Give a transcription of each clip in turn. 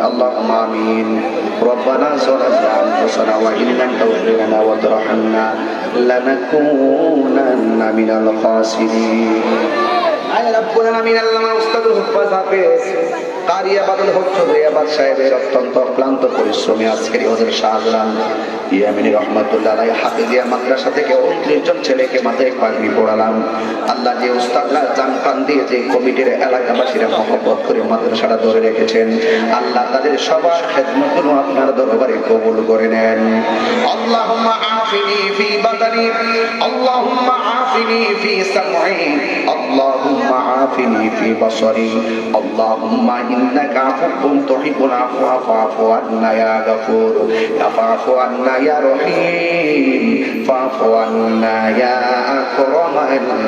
اللهم آمين ربنا ظلمنا أنفسنا وإن لم تغفر لنا وترحمنا لنكونن من الخاسرين আয় রব্বুল আলামিন আল্লামা উস্তাদুল হুফাজ হাফেজ কারি আবাদুল হক চৌধুরী আবাদ সাহেবের অত্যন্ত ক্লান্ত পরিশ্রমী আজকের হজর শাহজালাল ছেলেকে মাথায় পড়ালাম আল্লাহ যে দিয়ে যে এলাকাবাসীরা করে মাদ্রাসাটা ধরে রেখেছেন, আল্লাহ তাদের সবার খেদমতগুলো আপনার দরবারে কবুল করে নেন। عافني في بدني. اللهم عافني في سمعي. اللهم عافني في بصري. اللهم إنك عفو تحب العفو. فاعف عنا يا غفور. فاعف عنا يا رحيم. فاعف عنا يا أكرم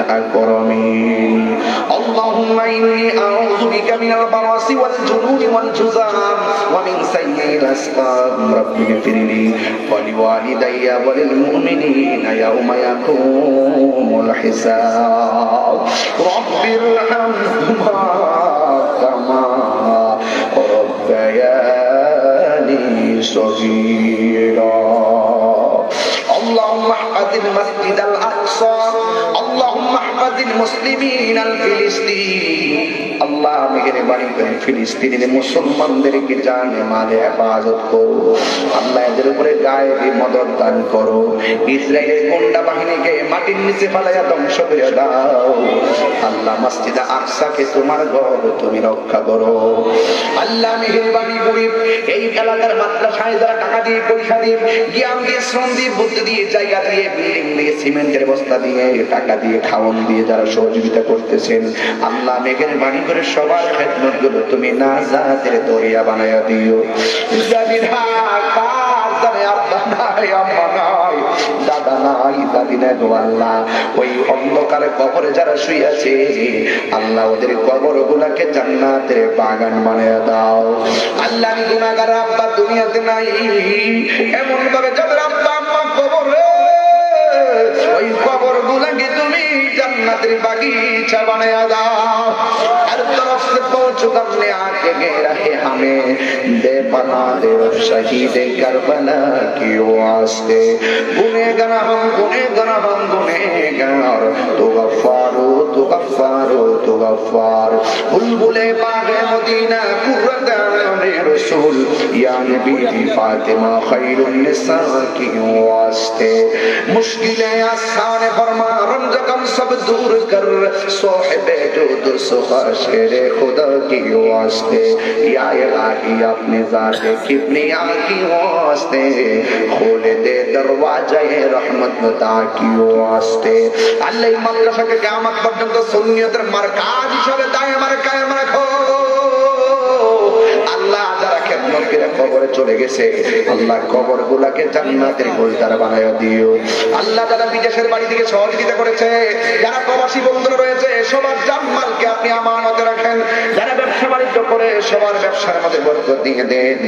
الأكرمين اللهم إني أعوذ بك من البرص والجنون والجزام ومن سيء الأسقام رب اغفر لي ولوالدي وللمؤمنين يوم يقوم الحساب رب ارحمهما নিচে আকসাকে তোমার ঘর তুমি রক্ষা করো। আল্লাহ মেহেরবানি করে, এই এলাকার মাদ্রাসায় যারা টাকা দিয়ে, পয়সা দিয়ে, জ্ঞান দিয়ে, শ্রম দিয়ে, বুদ্ধি দিয়ে, জায়গা দিয়ে, বিল্ডিং দিয়ে, সিমেন্টের বস্তা দিয়ে, টাকা দিয়ে খাওয়ান দিয়ে যারা সহযোগিতা করতেছেন, আল্লাহ মেঘের বাণী করে সবার খেদমতগুলো তুমি না জাহাতের দরিয়া বানাইয়া দিও। আল্লাহ। বাগান দাও। আল্লাহ দুনিয়াতে নাই। এমন যাদের আব্বা, আম্মা ওই কবর গুলাকে তুমি জান্নাতের বাগিচা বানায়া দাও আর তরফ সে পৌঁছুকাম নে আকে গে রাখে হামে দে বানা দে শহীদ করবলা কি ওয়াস্তে গুনে গনা হাম গুনে গনা হাম গুনে গার তো গফার غفار ہو تو غفار بلبل باغ مدینہ قرت اعین رسول، یا نبی دی فاطمہ خیر النساء کی واسطے۔ مشکل آسان فرما رمز کم سب دور کر۔ صحبے جو دسخا شیر خدا کی واسطے۔ یا الہی اپنے ذات کبنیا کی واسطے۔ کھول دے دروازہ رحمت عطا کی واسطے۔ اللہ امام ملک قیامت پرنت হিসাবে কায়েম রাখো আল্লাহ যারা চলে গেছে, আল্লাহ গুলাকে আল্লাহ বিদেশের বাড়ি থেকে সহযোগিতা করেছে, যারা রয়েছে আপনি যারা ব্যবসা বাণিজ্য করে সবার ব্যবসার মধ্যে বরকত দিয়ে দেন।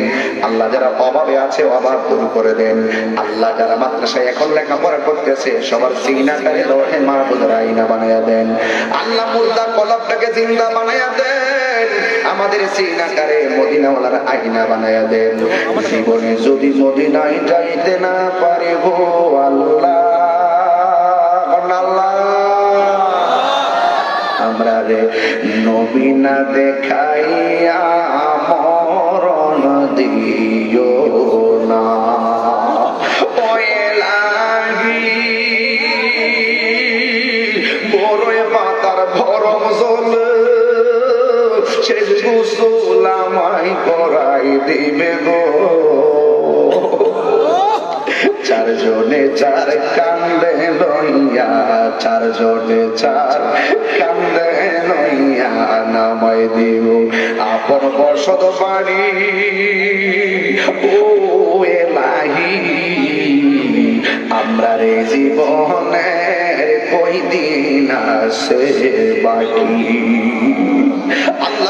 আল্লাহ যারা অভাবে আছে, অভাব দূর করে দেন। আল্লাহ যারা মাদ্রাসায় এখন লেখাপড়া করতেছে, সবার সিগনাটারে লোহে মাহবুদের আইনা বানায়া দেন। আল্লাহ মুর্দা কলবটাকে জিন্দা বানায়া দেন। আমাদের সিনাকারে মদিনাওয়ালার আইনা বানায়া দেন। জীবনে যদি মদিনায় যাইতে না পারে গো আল্লাহ আমরা রে নবীনা দেখাইয়া মরণ দিও না। ভরম জল, শেষ গোসল আমায় করাই দিবে গো। চারজনে চার কান্দে লইয়া, চারজনে চার কান্দে নামাই দিব আপন বসত বাড়ি ও এলাহি। আমরা রে জীবনে কই দিন আসে বাকি। আল্লাহ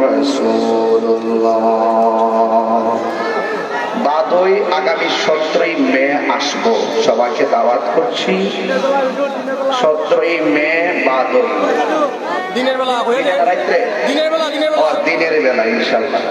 বাদই আগামী সতেরোই মে আসব। সবাইকে দাওয়াত করছি। সতেরোই মে বাদই। দিনের বেলা দিনের বেলা দিনের বেলা। ইনশাল্লাহ